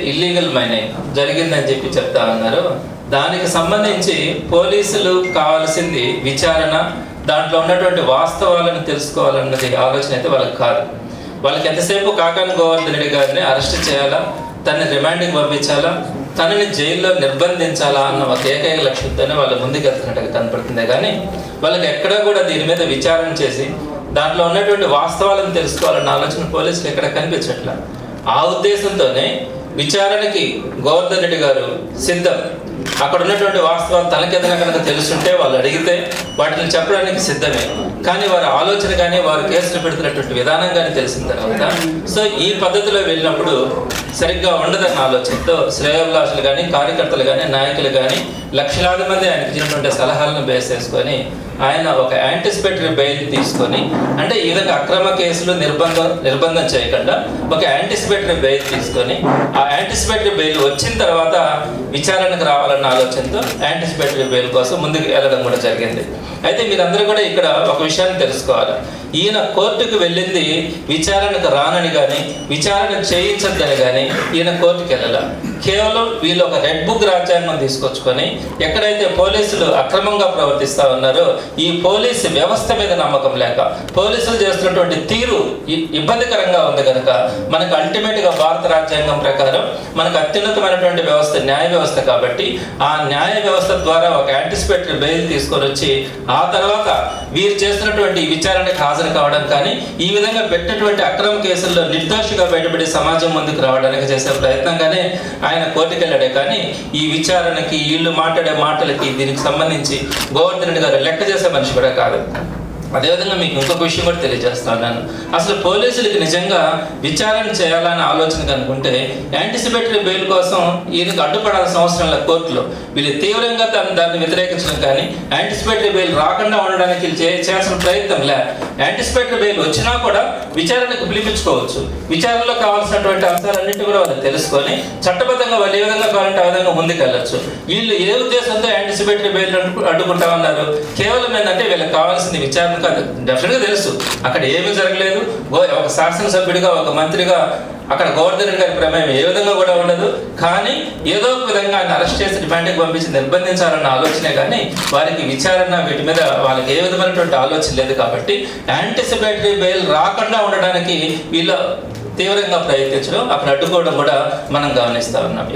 Illegal mining జరిగిందని చెప్పి చెప్తా ఉన్నారు దానికి సంబంధించి పోలీసులు కావాల్సింది విచారణ దాంట్లో ఉన్నటువంటి వాస్తవాలను తెలుసుకోవాలన్నది ఆలోచన అయితే వాళ్ళకి కాదు. వాళ్ళకి ఎంతసేపు కాకాని గోవర్ధన్ రెడ్డి గారిని అరెస్ట్ చేయాలా తనని రిమాండ్కి పంపించాలా తనని జైల్లో నిర్బంధించాలా అన్న ఒక ఏకైక లక్ష్యంతోనే వాళ్ళ ముందుకెళ్తున్నట్టుగా కనపడుతుంది. కానీ వాళ్ళకి ఎక్కడా కూడా దీని మీద విచారణ చేసి దాంట్లో ఉన్నటువంటి వాస్తవాలను తెలుసుకోవాలన్న ఆలోచన పోలీసులు ఎక్కడ కనిపించట్లా. ఆ ఉద్దేశంతోనే విచారణకి గోవర్ధన్ రెడ్డి గారు సిద్ధం. అక్కడ ఉన్నటువంటి వాస్తవాలు తనకేదైనా కనుక తెలుసుంటే వాళ్ళు అడిగితే వాటిని చెప్పడానికి సిద్ధమే. కానీ వారి ఆలోచన కానీ వారు కేసులు పెడుతున్నటువంటి విధానం కానీ తెలిసిన తర్వాత సో ఈ పద్ధతిలో వెళ్ళినప్పుడు సరిగ్గా ఉండదన్న ఆలోచనతో శ్రేయోభిలాషులు కానీ కార్యకర్తలు కానీ నాయకులు కానీ లక్షలాది మంది ఆయనకి ఇచ్చినటువంటి సలహాలను బేస్ చేసుకొని ఆయన ఒక యాంటిసిపేటరీ బెయిల్ తీసుకొని అంటే ఈ విధంగా అక్రమ కేసులు నిర్బంధం నిర్బంధం చేయకుండా ఒక యాంటిసిపేటరీ బెయిల్ తీసుకొని ఆ యాంటిసిపేటరీ బెయిల్ వచ్చిన తర్వాత విచారణకు రావాలన్న ఆలోచనతో యాంటిసిపేటరీ బెయిల్ కోసం ముందుకు వెళ్ళడం కూడా జరిగింది. అయితే మీరందరూ కూడా ఇక్కడ ఒక విషయాన్ని తెలుసుకోవాలి. ఈయన కోర్టుకు వెళ్ళింది విచారణకు రానని కానీ విచారణ చేయించద్దని కానీ ఈయన కోర్టుకు వెళ్ళాల. కేవలం వీళ్ళు ఒక రెడ్ బుక్ రాజ్యాంగం తీసుకొచ్చుకొని ఎక్కడైతే పోలీసులు అక్రమంగా ప్రవర్తిస్తా ఉన్నారో ఈ పోలీసు వ్యవస్థ మీద నమ్మకం లేక పోలీసులు చేస్తున్నటువంటి తీరు ఇబ్బందికరంగా ఉంది కనుక మనకు అల్టిమేట్గా భారత రాజ్యాంగం ప్రకారం మనకు అత్యున్నతమైనటువంటి వ్యవస్థ న్యాయ వ్యవస్థ కాబట్టి ఆ న్యాయ వ్యవస్థ ద్వారా ఒక యాంటిసిపేటరీ బెయిల్ తీసుకొని వచ్చి ఆ తర్వాత వీరు చేస్తున్నటువంటి విచారణకు హాజరు కావడం కానీ ఈ విధంగా పెట్టినటువంటి అక్రమ కేసుల్లో నిర్దోషిగా బయటపడి సమాజం ముందుకు రావడానికి చేసే ప్రయత్నంగానే ఆయన కోర్టుకెళ్ళాడే. కానీ ఈ విచారణకి వీళ్ళు మాట్లాడే మాటలకి దీనికి సంబంధించి గోవర్ధన్ రెడ్డి గారు లెక్క చేసే మనిషి కూడా కాదు. అదేవిధంగా మీకు ఇంకొక విషయం కూడా తెలియజేస్తున్నాను అసలు పోలీసులకి నిజంగా విచారణ చేయాలని ఆలోచన కనుకుంటే యాంటిసిపేటరీ బెయిల్ కోసం ఈయనకు అడ్డుపడాల్సిన అవసరం లేదు కోర్టులో. వీళ్ళు తీవ్రంగా తను దాన్ని వ్యతిరేకించడం కానీ యాంటిసిపేటరీ బెయిల్ రాకుండా ఉండడానికి వీళ్ళు చేయాల్సిన ప్రయత్నం లే. యాంటిసిపేటరీ బెయిల్ వచ్చినా కూడా విచారణకు పిలిపించుకోవచ్చు. విచారణలో కావాల్సినటువంటి అంశాలన్నింటి కూడా వాళ్ళు తెలుసుకొని చట్టబద్ధంగా వాళ్ళు ఏ విధంగా కావాలంటే ఆ విధంగా ముందుకెళ్ళచ్చు. వీళ్ళు ఏ ఉద్దేశంతో యాంటిసిపేటరీ బెయిల్ అడ్డుకుంటా ఉన్నారు కేవలం ఏంటంటే వీళ్ళకి కావాల్సింది విచారణ కాదు డెఫినెట్గా తెలుసు. అక్కడ ఏమీ జరగలేదు. ఒక శాసనసభ్యుడిగా ఒక మంత్రిగా అక్కడ గవర్నర్ గారి ప్రమేయం ఏ విధంగా కూడా ఉండదు. కానీ ఏదో ఒక విధంగా ఆయన అరెస్ట్ చేసి రిమాండ్కి పంపించి నిర్బంధించాలన్న ఆలోచనే కానీ వారికి విచారణ వీటి మీద వాళ్ళకి ఏ విధమైనటువంటి ఆలోచన లేదు కాబట్టి యాంటిసిపేటరీ బెయిల్ రాకుండా ఉండడానికి వీళ్ళు తీవ్రంగా ప్రయత్నించడం అక్కడ అడ్డుకోవడం కూడా మనం గమనిస్తా ఉన్నాం.